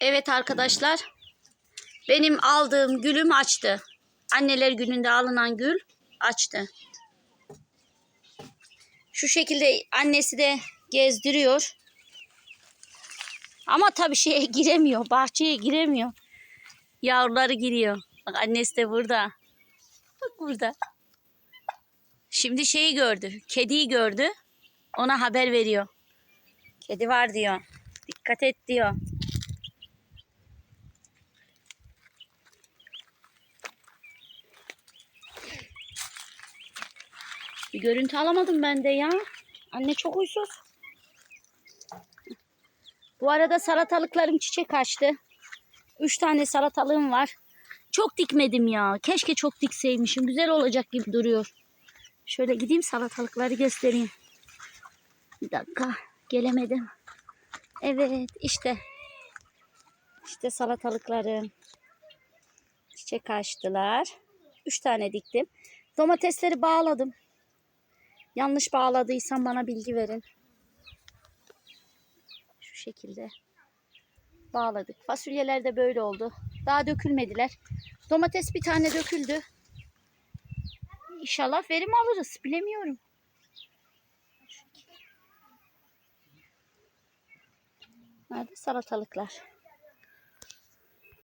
Evet arkadaşlar. Benim aldığım gülüm açtı. Anneler gününde alınan gül açtı. Şu şekilde annesi de gezdiriyor. Ama tabii şeye giremiyor. Bahçeye giremiyor. Yavruları giriyor. Bak annesi de burada. Bak burada. Şimdi şeyi gördü. Kediyi gördü. Ona haber veriyor. Kedi var diyor. Dikkat et diyor. Bir görüntü alamadım ben de ya. Anne çok huysuz. Bu arada salatalıklarım çiçek açtı. Üç tane salatalığım var. Çok dikmedim ya. Keşke çok dikseymişim. Güzel olacak gibi duruyor. Şöyle gideyim salatalıkları göstereyim. Bir dakika. Gelemedim. Evet işte. İşte salatalıklarım. Çiçek açtılar. Üç tane diktim. Domatesleri bağladım. Yanlış bağladıysam bana bilgi verin. Şu şekilde bağladık. Fasulyeler de böyle oldu. Daha dökülmediler. Domates bir tane döküldü. İnşallah verim alırız. Bilemiyorum. Nerede salatalıklar?